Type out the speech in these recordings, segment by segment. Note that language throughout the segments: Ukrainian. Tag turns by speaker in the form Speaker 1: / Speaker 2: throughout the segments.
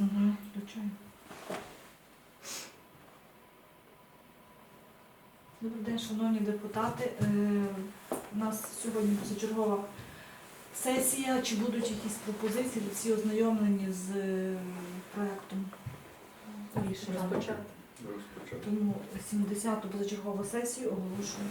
Speaker 1: Угу, звичайно. Добрий день, шановні депутати. Е, У нас сьогодні позачергова сесія. Чи будуть якісь пропозиції? Всі ознайомлені з е, проектом рішення. Тому 70-ту позачергову сесію оголошую.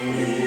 Speaker 1: Amen.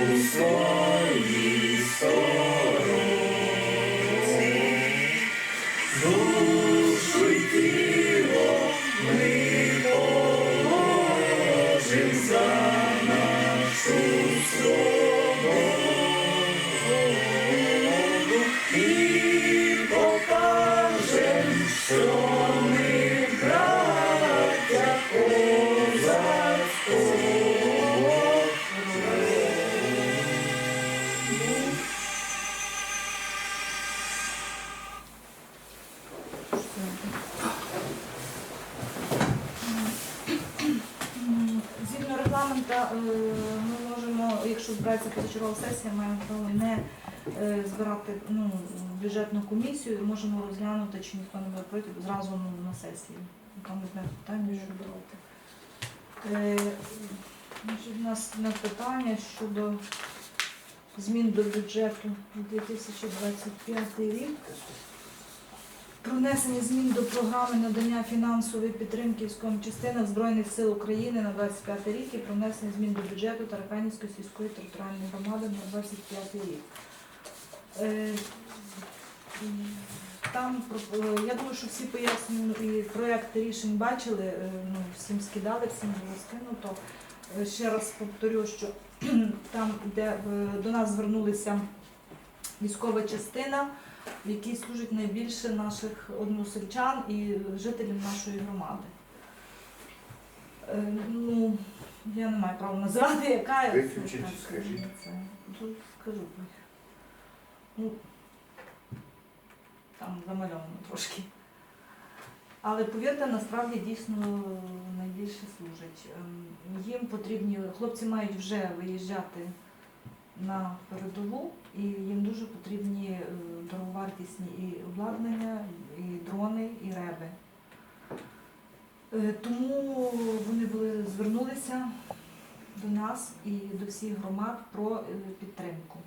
Speaker 1: Регламента, е, ми можемо, якщо збирається позачергова сесія, маємо право не е, збирати ну, бюджетну комісію, можемо розглянути, чи ніхто не буде проти, зразу ну, на сесії. Там одне питання щодо. Е, значить, У нас одне питання щодо змін до бюджету 2025 рік. Про внесення змін до програми надання фінансової підтримки військовим частинам Збройних сил України на 25 рік і про внесення змін до бюджету Тараканівської сільської територіальної громади на 25 рік. Е, Там е, я думаю, що всі пояснення і проекти рішень бачили, е, ну, всім скидали, всім було скинуто. Ще раз повторю, що там, де до нас звернулися військова частина, в якій служить найбільше наших односельчан і жителів нашої громади. Е, Ну, я не маю права називати, яка
Speaker 2: Виключіть, скажіть.
Speaker 1: Тут скажу. Ну, там замальовано трошки. Але повірте, насправді дійсно найбільше служить. Ем, Їм потрібні, хлопці мають вже виїжджати на передову, і їм дуже потрібні е, дороговартісні і обладнання, і дрони, і реби. Е, Тому вони були звернулися до нас і до всіх громад про е, підтримку.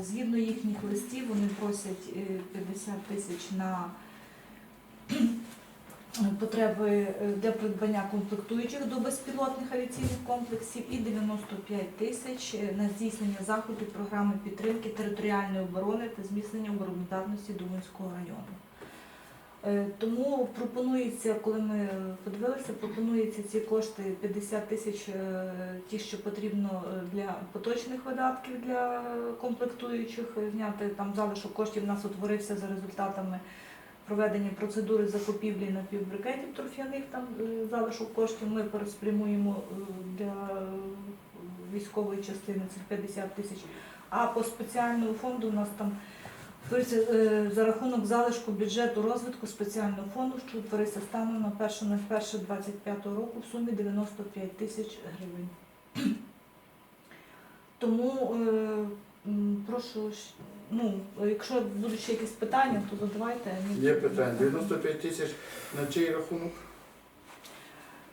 Speaker 1: Згідно їхніх листів, вони просять е, 50 тисяч на потреби е, для придбання комплектуючих до безпілотних авіаційних комплексів і 95 тисяч е, на здійснення заходів програми підтримки територіальної оборони та зміцнення обороноздатності Думанського району. Е, Тому пропонується, коли ми подивилися, пропонується ці кошти 50 тисяч, е, ті, що потрібно е, для поточних видатків для комплектуючих, е, зняти там залишок коштів у нас утворився за результатами проведення процедури закупівлі напівбрикетів торф'яних, там е, залишок коштів ми переспрямуємо е, для військової частини цих 50 тисяч. А по спеціальному фонду у нас там е, за рахунок залишку бюджету розвитку спеціального фонду, що утворився станом на 1.01.25 року в сумі 95 тисяч гривень. Тому е, прошу, ну, якщо будуть ще якісь питання, то задавайте.
Speaker 2: Є питання. 95 тисяч на чий рахунок?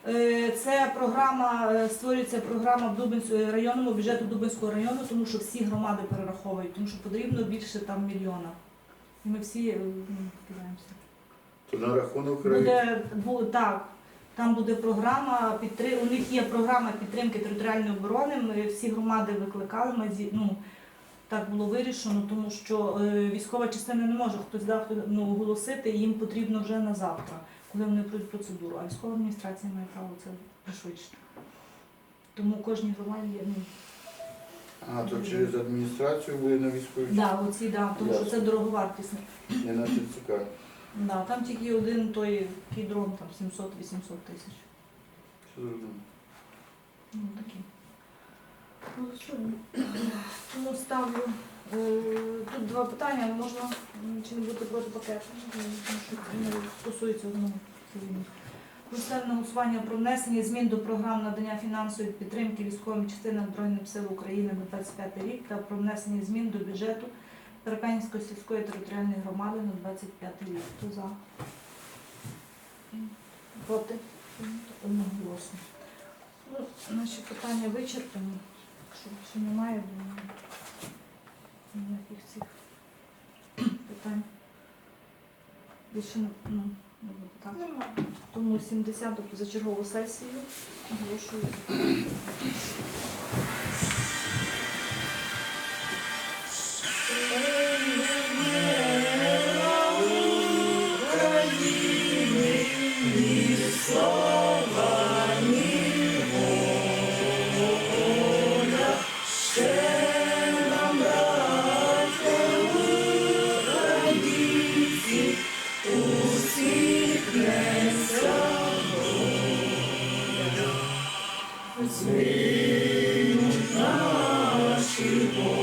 Speaker 1: Е, Це програма, е, створюється програма в Дубинському районному бюджету Дубинського району, тому що всі громади перераховують, тому що потрібно більше там мільйона. І ми всі е, ну.
Speaker 2: То на рахунок.
Speaker 1: Буде бу- так. Там буде програма підтри... У них є програма підтримки територіальної оборони. Ми всі громади викликали. Ми зі... ну, так було вирішено, тому що е, військова частина не може хтось дав ну, оголосити, і їм потрібно вже на завтра, коли вони пройдуть процедуру. А військова адміністрація має право це пришвидшити. Тому кожній громаді є. Ну,
Speaker 2: А, то через адміністрацію буде на військовій
Speaker 1: да, оці, да, тому що це дороговартісне.
Speaker 2: не на ТЦК.
Speaker 1: Да, там тільки один той такий там 700-800 тисяч.
Speaker 2: Все зрозуміло.
Speaker 1: Ну, такі. Голосуємо. Тому ставлю. е, Тут два питання, можна чи не бути проти пакету, тому що вони стосуються одного. Про голосування про внесення змін до програм надання фінансової підтримки військовим частинам Збройних сил України на 25 рік та про внесення змін до бюджету Переканівської сільської територіальної громади на 25 рік. Хто за? Проти? Одноголосно. Ну, наші питання вичерпані. Якщо більше немає, думаю, ніяких цих питань. Більше ну, не буде так. Тому 70 позачергову сесію оголошую. to born.